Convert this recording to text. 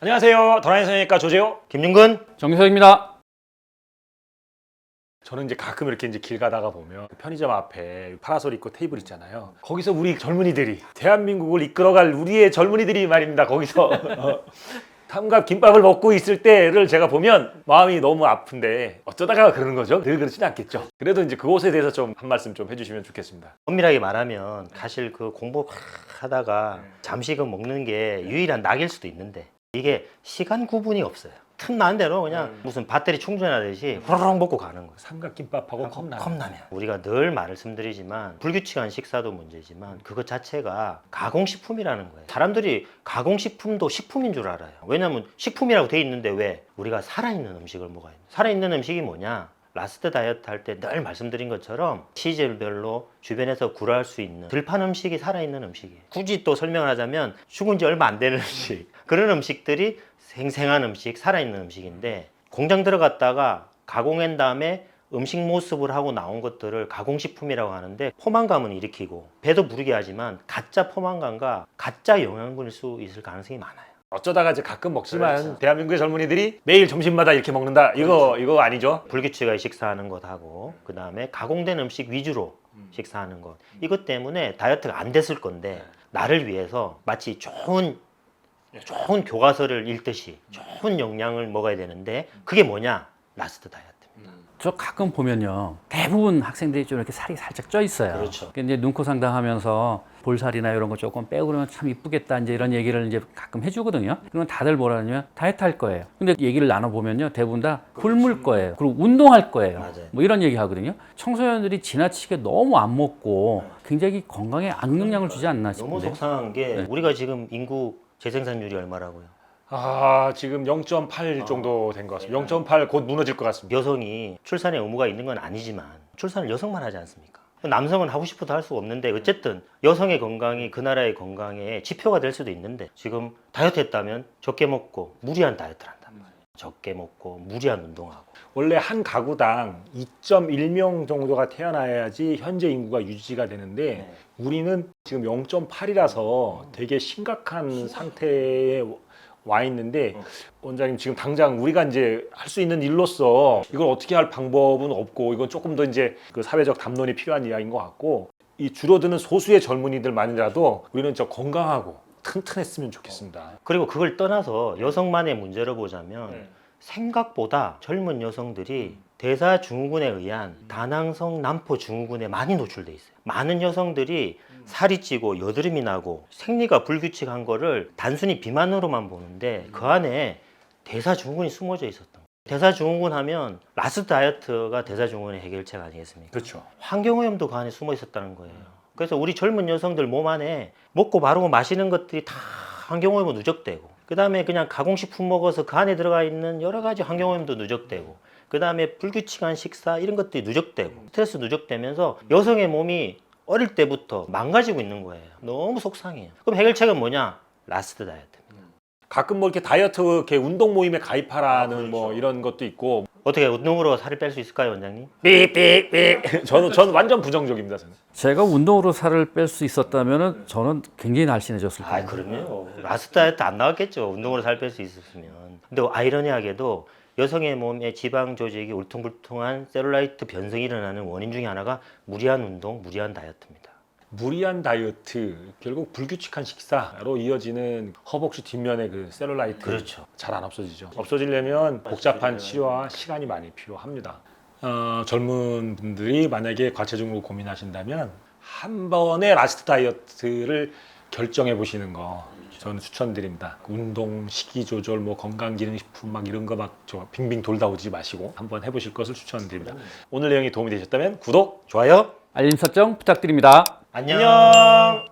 안녕하세요. 더라인 성형외과 조재호. 김윤근 정기석입니다. 저는 이제 가끔 이렇게 이제 길 가다가 보면 편의점 앞에 파라솔 있고 테이블 있잖아요. 거기서 우리 젊은이들이 대한민국을 이끌어갈 우리의 젊은이들이 말입니다. 거기서 어, 탐갑 김밥을 먹고 있을 때를 제가 보면 마음이 너무 아픈데 어쩌다가 그러는 거죠? 늘 그렇지는 않겠죠. 그래도 이제 그곳에 대해서 좀 한 말씀 좀 해주시면 좋겠습니다. 엄밀하게 말하면 사실 그 공부 막 하다가 잠시 그 먹는 게 유일한 낙일 수도 있는데 이게 시간 구분이 없어요. 틈 나는 대로 그냥 무슨 배터리 충전하듯이 호로록 먹고 가는 거예요. 삼각김밥하고 컵라면. 컵라면. 우리가 늘 말씀드리지만 불규칙한 식사도 문제지만 그것 자체가 가공식품이라는 거예요. 사람들이 가공식품도 식품인 줄 알아요. 왜냐하면 식품이라고 돼 있는데 왜 우리가 살아있는 음식을 먹어야 돼? 살아있는 음식이 뭐냐? 라스트 다이어트 할 때 늘 말씀드린 것처럼 시절별로 주변에서 구할 수 있는 들판 음식이 살아있는 음식이에요. 굳이 또 설명을 하자면 죽은 지 얼마 안 되는 음식. 그런 음식들이 생생한 음식, 살아있는 음식인데 공장 들어갔다가 가공한 다음에 음식 모습을 하고 나온 것들을 가공식품이라고 하는데 포만감은 일으키고 배도 부르게 하지만 가짜 포만감과 가짜 영양분일 수 있을 가능성이 많아요. 어쩌다가 이제 가끔 먹지만 그렇죠. 대한민국의 젊은이들이 매일 점심마다 이렇게 먹는다. 이거 이거 아니죠? 불규칙하게 식사하는 것하고 그 다음에 가공된 음식 위주로 식사하는 것 이것 때문에 다이어트가 안 됐을 건데 나를 위해서 마치 좋은 좋은 교과서를 읽듯이 좋은 영양을 먹어야 되는데 그게 뭐냐 라스트 다이어트입니다. 저 가끔 보면요. 대부분 학생들이 좀 이렇게 살이 살짝 쪄 있어요. 그렇죠. 이제 눈코 상담하면서 볼살이나 이런 거 조금 빼고 그러면 참 이쁘겠다. 이제 이런 얘기를 이제 가끔 해주거든요. 그러면 다들 뭐라 하냐면 다이어트 할 거예요. 근데 얘기를 나눠보면요. 대부분 다 굶을 거예요. 그리고 운동할 거예요. 맞아요. 뭐 이런 얘기 하거든요. 청소년들이 지나치게 너무 안 먹고 굉장히 건강에 악영향을 주지 않나 너무 싶은데. 속상한 게 우리가 지금 인구 재생산율이 얼마라고요? 아 지금 0.8 정도 된 것 같습니다. 0.8 곧 무너질 것 같습니다. 여성이 출산의 의무가 있는 건 아니지만 출산을 여성만 하지 않습니까? 남성은 하고 싶어도 할 수가 없는데 어쨌든 여성의 건강이 그 나라의 건강에 지표가 될 수도 있는데 지금 다이어트 했다면 적게 먹고 무리한 다이어트를 한단 말이에요. 적게 먹고 무리한 운동하고 원래 한 가구당 2.1명 정도가 태어나야지 현재 인구가 유지가 되는데 우리는 지금 0.8이라서 되게 심각한 상태에 와 있는데 원장님 지금 당장 우리가 이제 할 수 있는 일로서 이걸 어떻게 할 방법은 없고 이건 조금 더 이제 그 사회적 담론이 필요한 이야기인 것 같고 이 줄어드는 소수의 젊은이들만이라도 우리는 저 건강하고 튼튼했으면 좋겠습니다. 그리고 그걸 떠나서 여성만의 문제로 보자면 생각보다 젊은 여성들이 대사 증후군에 의한 다낭성 난포 증후군에 많이 노출돼 있어요. 많은 여성들이 살이 찌고 여드름이 나고 생리가 불규칙한 거를 단순히 비만으로만 보는데 그 안에 대사 증후군이 숨어져 있었던 거예요. 대사 증후군 하면 라스트 다이어트가 대사 증후군의 해결책 아니겠습니까? 그렇죠. 환경오염도 그 안에 숨어 있었다는 거예요. 그래서 우리 젊은 여성들 몸 안에 먹고 바르고 마시는 것들이 다 환경오염으로 누적되고, 그 다음에 그냥 가공식품 먹어서 그 안에 들어가 있는 여러 가지 환경오염도 누적되고, 그 다음에 불규칙한 식사 이런 것들이 누적되고, 스트레스 누적되면서 여성의 몸이 어릴 때부터 망가지고 있는 거예요. 너무 속상해요. 그럼 해결책은 뭐냐? 라스트 다이어트입니다. 가끔 뭐 이렇게 다이어트 이렇게 운동 모임에 가입하라는 뭐 이런 것도 있고 어떻게 운동으로 살을 뺄 수 있을까요, 원장님? 삑삑삑 저는 저는 완전 부정적입니다 저는 제가 운동으로 살을 뺄 수 있었다면은 저는 굉장히 날씬해졌을 거예요. 아, 그럼요. 라스트 다이어트 안 나왔겠죠. 운동으로 살 뺄 수 있었으면. 근데 아이러니하게도 여성의 몸에 지방 조직이 울퉁불퉁한 셀룰라이트 변성이 일어나는 원인 중에 하나가 무리한 운동, 무리한 다이어트입니다. 무리한 다이어트 결국 불규칙한 식사로 이어지는 허벅지 뒷면의 그 셀룰라이트 그렇죠. 잘 안 없어지죠 없어지려면 복잡한 치료와 시간이 많이 필요합니다 어, 젊은 분들이 만약에 과체중으로 고민하신다면 한 번에 라스트 다이어트를 결정해 보시는 거 저는 추천드립니다. 운동, 식이 조절, 뭐 건강 기능 식품 막 이런 거막저 빙빙 돌다 오지 마시고 한번 해보실 것을 추천드립니다. 오늘 내용이 도움이 되셨다면 구독, 좋아요. 알림 설정 부탁드립니다. 안녕.